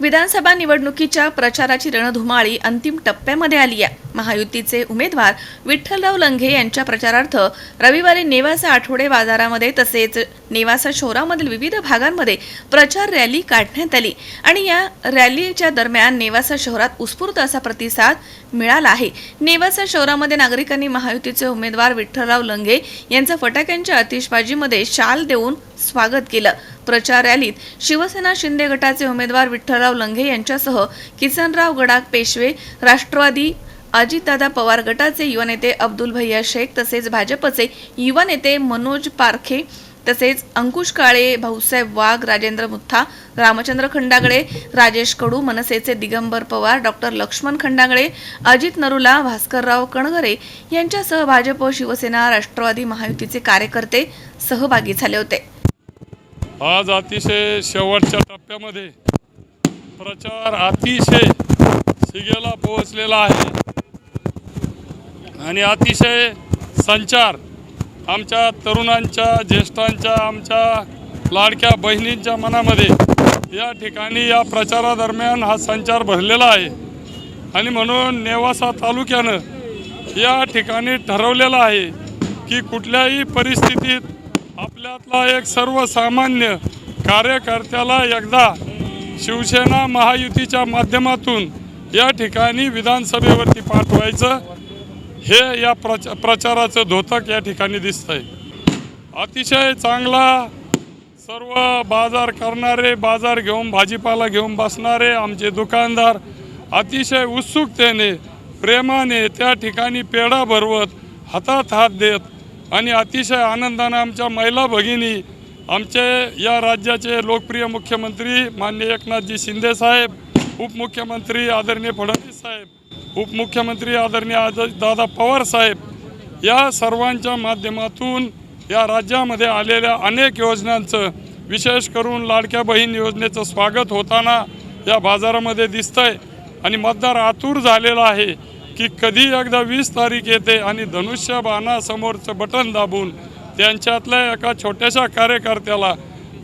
विधानसभा निवडणुकीच्या प्रचाराची रणधुमाळी अंतिम टप्प्यामध्ये आली आहे. महायुतीचे उमेदवार विठ्ठलराव लंघे यांच्या प्रचारार्थ रविवारी नेवासा आठवडे बाजारामध्ये तसेच नेवासा शहरामधील विविध भागांमध्ये प्रचार रॅली काढण्यात आली. आणि या रॅलीच्या दरम्यान नेवासा शहरात उत्स्फूर्त असा प्रतिसाद मिळाला आहे. नेवासा शहरामध्ये नागरिकांनी महायुतीचे उमेदवार विठ्ठलराव लंघे यांचा फटाक्यांच्या आतिषबाजीमध्ये शाल देऊन स्वागत केलं. प्रचार रॅलीत शिवसेना शिंदे गटाचे उमेदवार विठ्ठलराव लंघे यांच्यासह किसनराव गडाख पेशवे राष्ट्रवादी अजितदादा पवार गटाचे युवा नेते अब्दुल भैया शेख तसेच भाजपचे युवा नेते मनोज पारखे तसेच अंकुश काळे भाऊसाहेब वाघ राजेंद्र मुथा रामचंद्र खंडागळे राजेश कडू मनसेचे दिगंबर पवार डॉक्टर लक्ष्मण खंडागळे अजित नरुला भास्करराव कणगरे यांच्यासह भाजप शिवसेना राष्ट्रवादी महायुतीचे कार्यकर्ते सहभागी झाले होते. आज अतिशय शेवटच्या टप्प्यामध्ये प्रचार अतिशय शिगेला पोहोचलेला आहे. आणि अतिशय संचार आमच्या तरुणांच्या ज्येष्ठांच्या आमच्या लाडक्या बहिणींच्या मनामध्ये या ठिकाणी या प्रचारादरम्यान हा संचार भरलेला आहे. आणि म्हणून नेवासा तालुक्यानं या ठिकाणी ठरवलेलं आहे की कुठल्याही परिस्थितीत आपल्यातला एक सर्वसामान्य कार्यकर्त्याला एकदा शिवसेना महायुतीच्या माध्यमातून या ठिकाणी विधानसभेवरती पाठवायचं हे या प्रच प्रचाराचं धोतक या ठिकाणी दिसतंय. अतिशय चांगला सर्व बाजार करणारे बाजार घेऊन भाजीपाला घेऊन बसणारे आमचे दुकानदार अतिशय उत्सुकतेने प्रेमाने त्या ठिकाणी पेढा भरवत हातात हात देत आणि अतिशय आनंदाने आमच्या महिला भगिनी आमचे या राज्याचे लोकप्रिय मुख्यमंत्री माननीय एकनाथजी शिंदे साहेब उपमुख्यमंत्री आदरणीय फडणवीस साहेब उपमुख्यमंत्री आदरणीय दादा पवार साहेब या सर्वांच्या माध्यमातून या राज्यामध्ये आलेल्या अनेक योजनांचं विशेष करून लाडक्या बहीण योजनेचं स्वागत होताना या बाजारामध्ये दिसतंय. आणि मतदार आतुर झालेला आहे की कधी एकदा वीस तारीख येते आणि धनुष्य बाणासमोरचं बटन दाबून त्यांच्यातल्या एका छोट्याशा कार्यकर्त्याला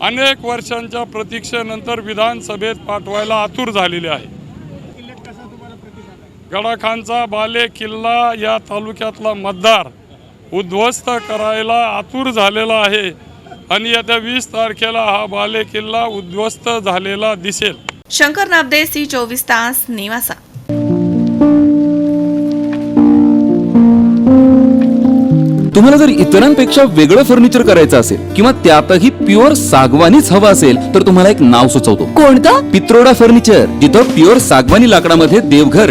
अनेक वर्षांच्या प्रतीक्षेनंतर विधानसभेत पाठवायला आतुर झालेले आहे. गडाखानचा बाले किल्ला या तालुक्यातला मतदार उद्ध्वस्त करायला आतुर झालेला आहे. आणि येत्या वीस तारखेला हा बाले किल्ला उद्ध्वस्त झालेला दिसेल. शंकर नाबदे सी चोवीस तास निवासा. तुम्हाला जर इतरांपेक्षा वेगळं फर्निचर करायचं असेल किंवा त्यातही प्युअर सागवानीच हवं असेल तर तुम्हाला एक नाव सुचवतो. कोणतं? पित्रोडा फर्निचर जिथं प्युअर सागवानी लाकडामध्ये देवघर